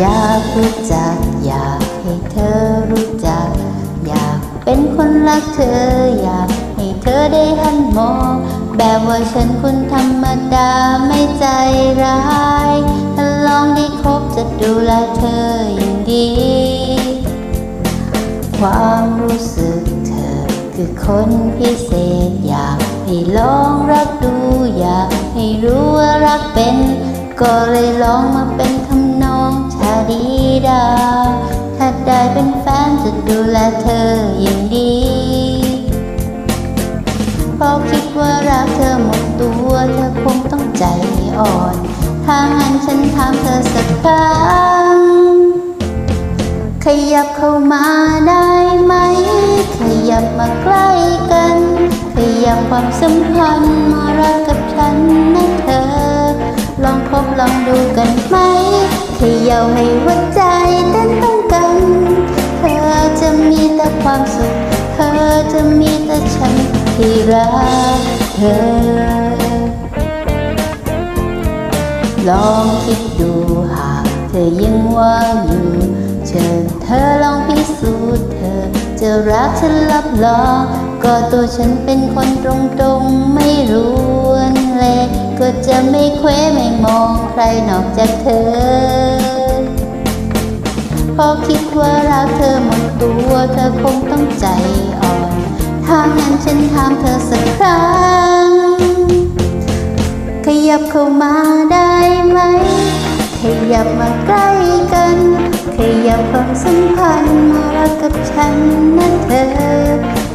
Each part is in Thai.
อยากรู้จัก อยากให้เธอรู้จัก อยากเป็นคนรักเธอ อยากให้เธอได้หันมองแบบว่าฉันคนธรรมดาไม่ใจร้ายถ้าลองได้คบจะดูแลเธออย่างดี ความรู้สึกเธอคือคนพิเศษ อยากให้ลองรักดู อยากให้รู้ว่ารักเป็น ก็เลยลองมาเป็น ดา ถ้าได้เป็นแฟนจะดูแลเธออย่างดีพอคิดว่ารักเธอหมดตัวเธอคงต้องใจอ่อน ถ้างั้นฉันถามเธอสักครั้ง ขยับเข้ามาได้ไหม ขยับมาใกล้กัน ขยับความสัมพันธ์มารักกับฉันนะเธอ ลองคบลองดูกันไหม ขยับให้หัวใจ ความสุข เธอจะมีแต่ฉันที่รักเธอ ลองคิดดูหากเธอยังว่างอยู่เชิญเธอลองพิสูจน์เธอ จะรักฉันรับรองก็ตัวฉันเป็นคนตรงๆไม่รู้วนเลย ก็จะไม่เคว้ไม่มองใครนอกจากเธอ พอคิดว่ารักเธอหมดตัวเธอคงต้องใจอ่อน ถ้างั้นฉันถามเธอสักครั้ง ขยับเข้ามาได้ไหม ขยับมาใกล้กัน ขยับความสัมพันธ์มารักกับฉันนะเธอ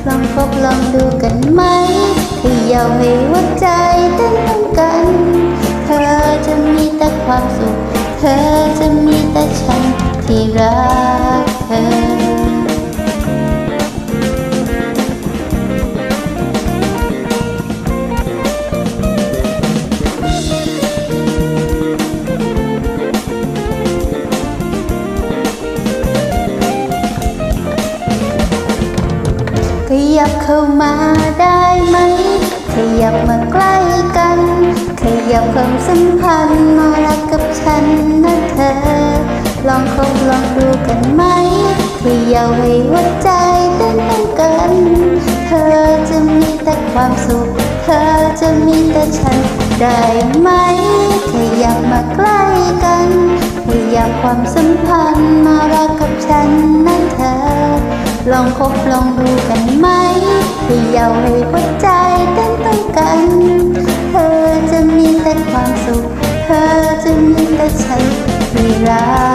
ลองคบลองดูกันไหม ขยับให้หัวใจเต้นต้องกัน เธอจะมีแต่ความสุข เธอจะมีแต่ฉัน ที่รักเธอขยับเข้ามาได้ไหม ขยับมาใกล้กัน ขยับความสัมพันธ์มารักกับฉันนะเธอ ลองคบลองดูกันไหมขยับให้หัวใจเต้นต้องกัน เธอจะมีแต่ความสุข เธอจะมีแต่ฉันได้ไหมขยับมาใกล้กันขยับความสัมพันธ์มารักกับฉันนะเธอ ลองคบลองดูกันไหมให้เยาให้หัวใจเต้นต้องกัน เธอจะมีแต่ความสุข เธอจะมีแต่ฉันที่รัก